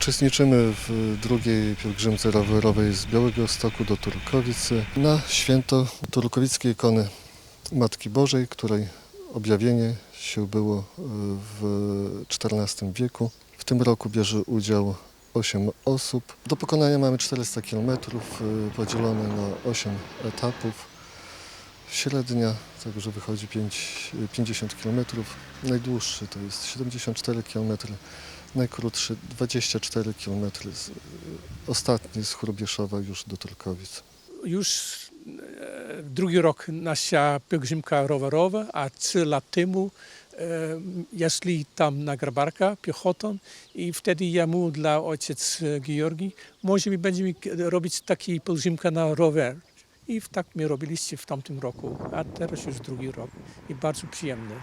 Uczestniczymy w drugiej pielgrzymce rowerowej z Białego Stoku do Turkowicy na święto turkowickiej ikony Matki Bożej, której objawienie się było e, w XIV wieku. W tym roku bierze udział 8 osób. Do pokonania mamy 400 km podzielone na 8 etapów. Średnia, także wychodzi 5, 50 km. Najdłuższy to jest 74 km, najkrótszy 24 km. Ostatni z Chrubieszowa już do Turkowic. Już e, drugi rok nasza pielgrzymka rowerowa, a trzy lat temu e, jeśli tam na Grabarka piechotą i wtedy ja mu dla ojciec Georgi, może my będziemy robić taki pielgrzymka na rower. I tak my robiliście w tamtym roku, a teraz już drugi rok i bardzo przyjemny.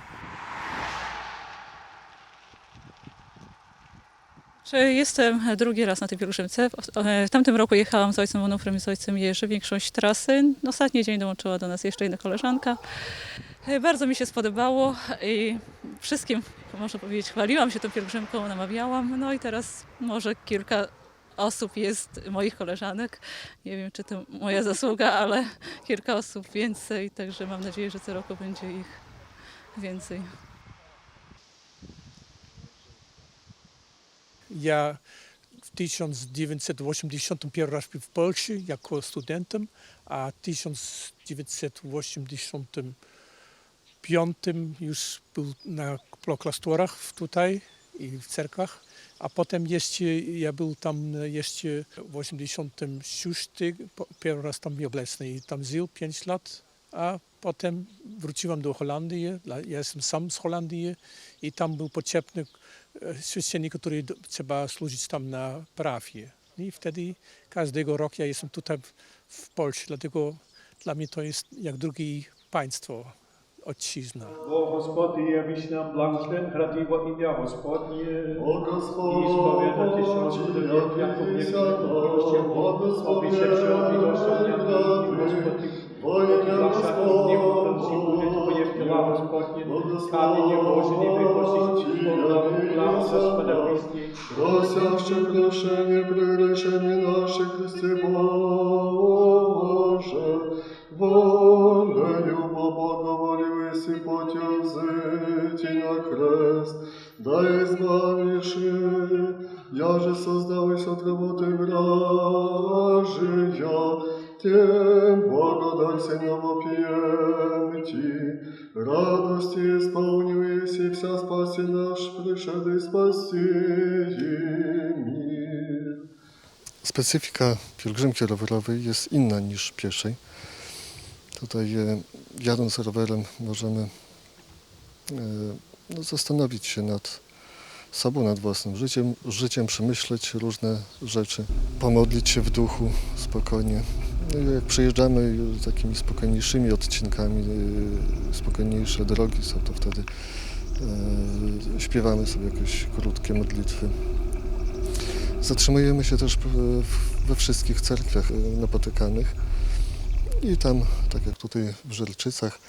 Jestem drugi raz na tej pielgrzymce. W- e, tamtym roku jechałam z ojcem Onufrem i z ojcem Jerzy większość trasy. Ostatni dzień dołączyła do nas jeszcze jedna koleżanka. E, Bardzo mi się spodobało i wszystkim, można powiedzieć, chwaliłam się tą pielgrzymką, namawiałam. No i teraz może kilka osób jest moich koleżanek. Nie wiem, czy to moja zasługa, ale kilka osób więcej, także mam nadzieję, że co roku będzie ich więcej. Ja w 1981 raz w Polsce jako studentem, a w 1985 już był na klasztorach w- tutaj i w cerkach. A potem jeszcze, ja był tam jeszcze w 86, po- pierwszy raz tam obecny i tam żył 5 lat, a potem wróciłam do Holandii. Ja jestem sam z Holandii i tam był potrzebny święcennik, który trzeba służyć tam na parafii. I wtedy każdego roku ja jestem tutaj w Polsce, dlatego dla mnie to jest jak drugie państwo, ojczyzna. O Gospodzie, jawiś nam blagoszczęt, radziła imię Gospodnie. O Gospodzie, spowiada Ci się, że wielki, jak powierzchni, o Gospodzie, o Gospodzie, o Gospodzie, o Gospodzie, Просяще прошення при рішенні наші Христи Боже, волею по Бога і потяг зиті на крест, дай знаміши, я же создався тривоти вражия, тем благодать всем вопиемти, радости исполнивайся и вся спаси наш, пришедший спаси мир. Specyfika pielgrzymki rowerowej jest inna niż pieszej. Tutaj e, jadąc rowerem możemy e, no, zastanowić się nad sobą, nad własnym życiem, życiem, przemyśleć różne rzeczy, pomodlić się w duchu spokojnie. jak przyjeżdżamy już takimi spokojniejszymi odcinkami, e, spokojniejsze drogi są, to wtedy e, śpiewamy sobie jakieś krótkie modlitwy. Zatrzymujemy się też we wszystkich cerkwiach napotykanych i tam, tak jak tutaj w Żerczycach,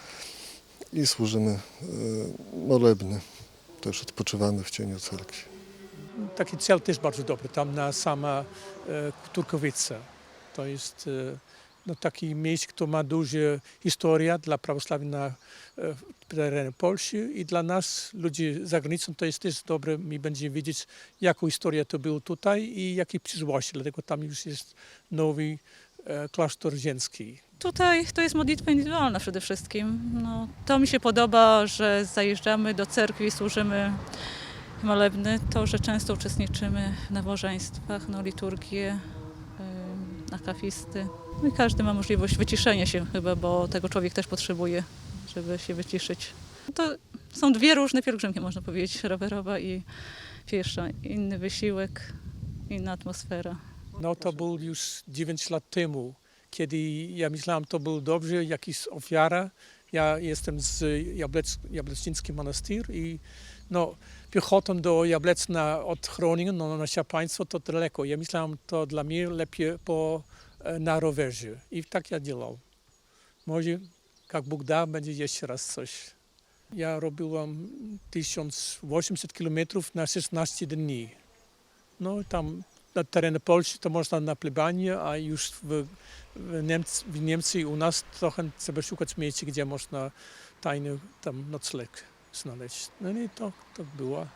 i służymy molebny. Też odpoczywamy w cieniu cerkwi. Taki cel też bardzo dobry, tam na sama Turkowice. To jest e, no, takie miejsce, które ma duża historia dla prawosławia na e, terenie Polski i dla nas, ludzi za granicą, to jest też dobre, my będziemy wiedzieć, jaką historię to było tutaj i jakie przyszłości, dlatego tam już jest nowy e, klasztor ziemski. Tutaj to jest modlitwa indywidualna przede wszystkim. No, to mi się podoba, że zajeżdżamy do cerkwi i służymy molebny. To, że często uczestniczymy w nabożeństwach, no, liturgie, akafisty. No i każdy ma możliwość wyciszenia się chyba, bo tego człowiek też potrzebuje, żeby się wyciszyć. To są dwie różne pielgrzymki, można powiedzieć, rowerowa i piesza. Inny wysiłek, inna atmosfera. No to był już 9 lat temu, kiedy ja myślałem, to był dobrze, jakaś ofiara. Ja jestem z Jablec, Jablecznicki Monastyr i no, piechotą do Jablecna od Groningen, no nasze państwo to daleko. Ja myślałem, to dla mnie lepiej po, e, na rowerze. I tak ja działał. Może, jak Bóg da, będzie jeszcze raz coś. Ja robiłam 1800 kilometrów na 16 dni. No tam na terenie Polski to można na plebanie, a już w, w, Niemcy, w u nas trochę trzeba szukać miejsc, gdzie można tajny tam nocleg znaleźć. No i to, to była